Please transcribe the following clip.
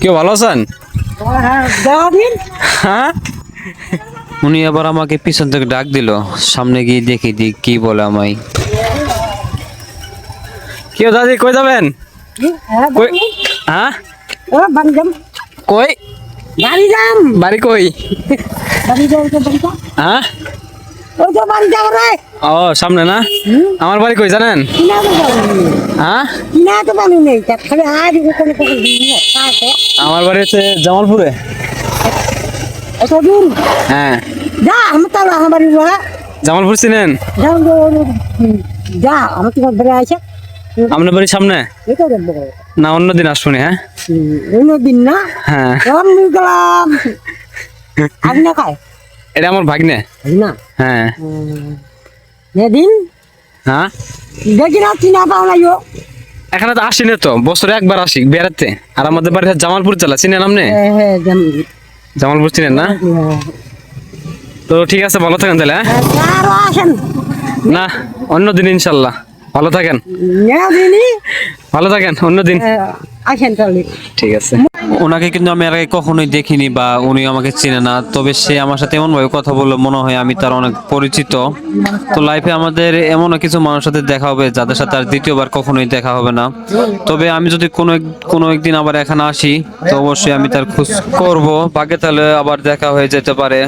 কেউ ভালো আছেন? হ্যাঁ? উনি আবার আমাকে পিছন থেকে ডাক দিল। সামনে গিয়ে দেখি দি কি বলে আমায়। কেউ দাদি কই যাবেন? হ্যাঁ কই? হ্যাঁ? বাড়ি যাম। কই? বাড়ি যাম। বাড়ি কই? হ্যাঁ? ও সামনে না? আমার বাড়ি কই জানেন? হ্যাঁ? আমার বাড়ি হচ্ছে জামালপুরে। হ্যাঁ। যা আমি তো আমার বাড়ি যা জামালপুর চিনেন? আপনার বাড়ির সামনে? না অন্যদিন আসবনি হ্যাঁ? অন্য দিন না? হ্যাঁ। গেলাম। আপনি খায়? এটা আমার ভাগ্নে। না হ্যাঁ। যেদিন হ্যাঁ? দেখি না চিনা পাও না এখানে তো আসি না তো বছরে একবার আসি বেড়াতে। আর আমাদের বাড়ি জামালপুর জেলা চিনেন আপনি? হ্যাঁ হ্যাঁ জামালপুর চিনেন না? হ্যাঁ তো ঠিক আছে ভালো থাকেন তাহলে হ্যাঁ? না অন্য দিন ইনশাল্লাহ। ভালো থাকেন। ভালো থাকেন অন্য দিন। আসেন তাহলে। ঠিক আছে। ওনাকে কিন্তু আমি আগে কখনোই দেখিনি বা উনি আমাকে চেনে না, তবে সে আমার সাথে এমন ভাবে কথা বলল মনে হয় আমি তার অনেক পরিচিত। তো লাইফে আমাদের এমনও কিছু মানুষের সাথে দেখা হবে, যাদের সাথে আর দ্বিতীয়বার কখনোই দেখা হবে না। তবে আমি যদি কোনো কোনো একদিন আবার এখানে আসি, তো অবশ্যই আমি তার খোঁজ করব। বাকি তাহলে আবার দেখা হয়ে যেতে পারে।